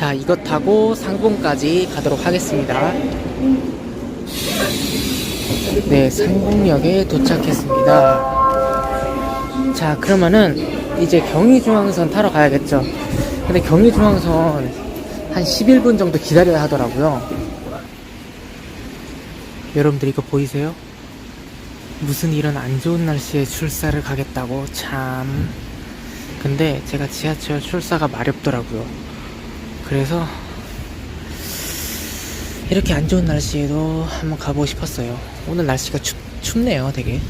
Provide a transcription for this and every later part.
자, 이것 타고 상봉까지 가도록 하겠습니다. 네, 상봉역에 도착했습니다. 자, 그러면은 이제 경의중앙선 타러 가야겠죠. 근데 경의중앙선 한 11분 정도 기다려야 하더라고요. 여러분들 이거 보이세요? 무슨 이런 안 좋은 날씨에 출사를 가겠다고 참. 근데 제가 지하철 출사가 마렵더라고요. 그래서 이렇게 안 좋은 날씨에도 한번 가보고 싶었어요. 오늘 날씨가 춥, 춥네요, 되게.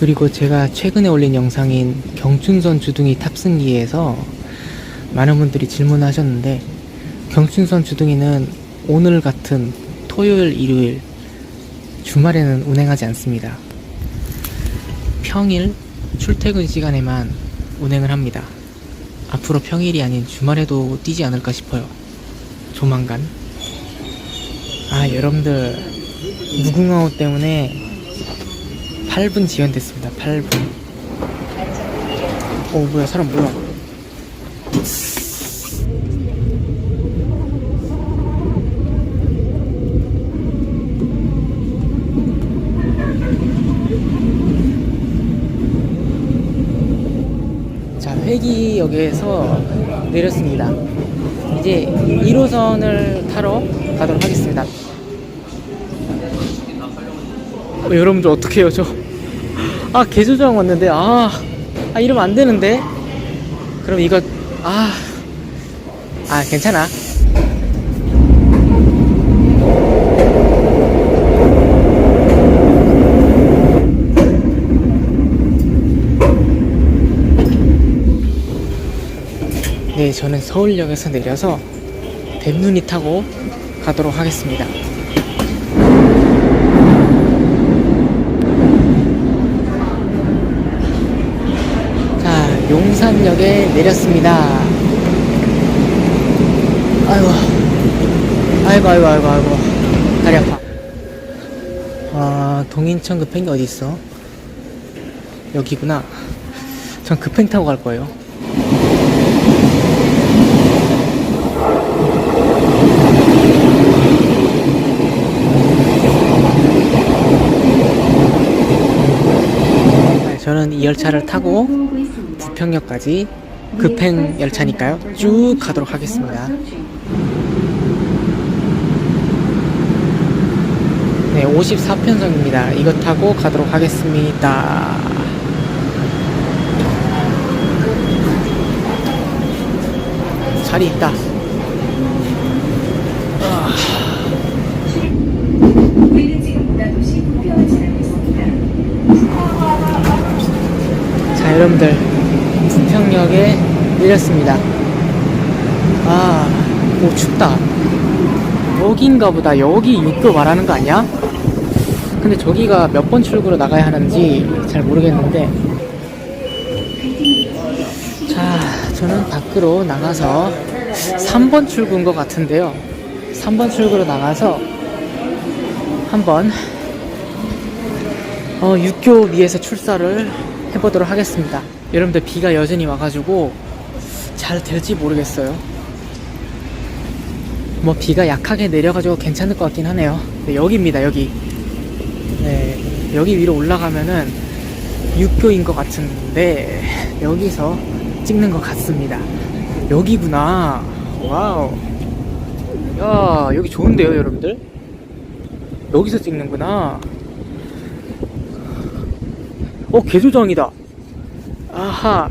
그리고 제가 최근에 올린 영상인 경춘선 주둥이 탑승기에서 많은 분들이 질문하셨는데 경춘선 주둥이는 오늘 같은 토요일, 일요일, 주말에는 운행하지 않습니다. 평일 출퇴근 시간에만 운행을 합니다. 앞으로 평일이 아닌 주말에도 뛰지 않을까 싶어요. 조만간. 아, 여러분들, 무궁화호 때문에 8분 지연됐습니다. 8분. 어, 뭐야, 사람 뭐야. 자, 회기역에서 내렸습니다. 이제 1호선을 타러 가도록 하겠습니다. 어, 여러분들 어떻게 해요, 저? 아, 개조정 왔는데, 아, 아, 이러면 안 되는데? 그럼 이거, 아, 아, 괜찮아. 저는 서울역에서 내려서 뱀눈이 타고 가도록 하겠습니다. 자, 용산역에 내렸습니다. 아이고, 아이고, 아이고, 아이고, 아이고, 다리 아파. 아, 동인천 급행이 어디 있어? 여기구나. 전 급행 타고 갈 거예요. 네, 저는 이 열차를 타고 부평역까지 급행 열차니까요. 쭉 가도록 하겠습니다. 네, 54편성입니다. 이거 타고 가도록 하겠습니다. 자리 있다. 우리는 지금보다 도시 부평을 지나고 있습니다. 자, 여러분들, 부평역에 내렸습니다. 아, 오, 춥다. 여긴가 보다. 여기 육교 말하는 거 아니야? 근데 저기가 몇 번 출구로 나가야 하는지 잘 모르겠는데. 자, 저는 밖으로 나가서 3번 출구인 것 같은데요. 3번 출구로 나가서 한번 어, 육교 위에서 출사를 해보도록 하겠습니다. 여러분들 비가 여전히 와가지고 잘 될지 모르겠어요. 뭐 비가 약하게 내려가지고 괜찮을 것 같긴 하네요. 네, 여기입니다, 여기. 네, 여기 위로 올라가면은 육교인 것 같은데 여기서 찍는 것 같습니다. 여기구나. 와우. 야, 여기 좋은데요, 여러분들? 여기서 찍는구나. 어, 개조정이다. 아하.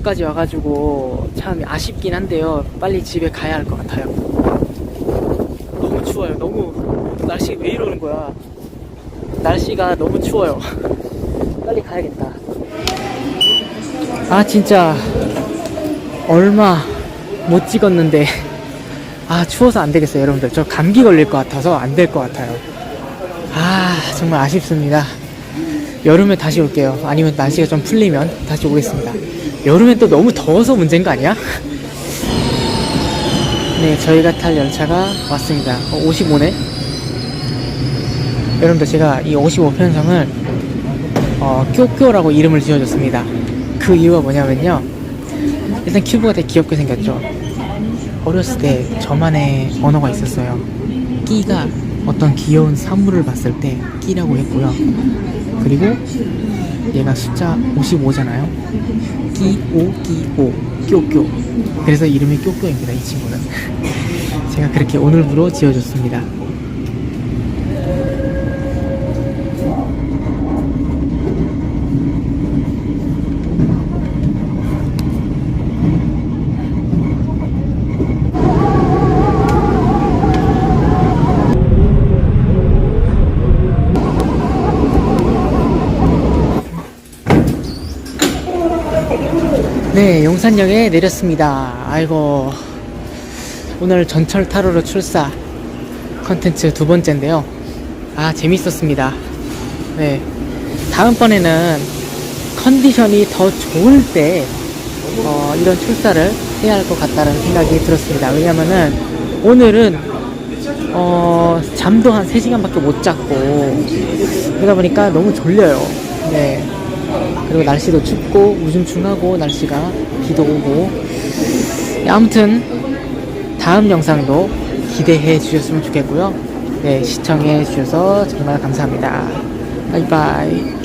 인천까지 와가지고 참 아쉽긴 한데요. 빨리 집에 가야 할 것 같아요. 너무 추워요. 너무 날씨 왜 이러는 거야? 날씨가 너무 추워요. 빨리 가야겠다. 아 진짜 얼마 못 찍었는데 아 추워서 안 되겠어요 여러분들 저 감기 걸릴 것 같아서 안 될 것 같아요 아 정말 아쉽습니다 여름에 다시 올게요 아니면 날씨가 좀 풀리면 다시 오겠습니다 여름엔 또 너무 더워서 문제인 거 아니야? 네 저희가 탈 열차가 왔습니다. 어, 55네? 여러분들 제가 이 55편성을 어, 쿄쿄라고 이름을 지어줬습니다. 그 이유가 뭐냐면요. 일단 큐브가 되게 귀엽게 생겼죠. 어렸을 때 저만의 언어가 있었어요. 끼가 어떤 귀여운 사물을 봤을 때 끼라고 했고요. 그리고 얘가 숫자 55잖아요 끼오 끼오. 쿄쿄. 그래서 이름이 쿄쿄입니다 이 친구는. 제가 그렇게 오늘부로 지어줬습니다 네, 용산역에 내렸습니다. 아이고, 오늘 전철 타로로 출사 컨텐츠 두 번째인데요. 아, 재밌었습니다. 네, 다음번에는 컨디션이 더 좋을 때, 어, 이런 출사를 해야 할 것 같다는 생각이 들었습니다. 왜냐면은, 오늘은, 어, 잠도 한 3시간밖에 못 잤고, 그러다 보니까 너무 졸려요. 네. 그리고 날씨도 춥고 우중충하고 날씨가 비도 오고. 네, 아무튼 다음 영상도 기대해 주셨으면 좋겠고요. 네 시청해 주셔서 정말 감사합니다. 바이바이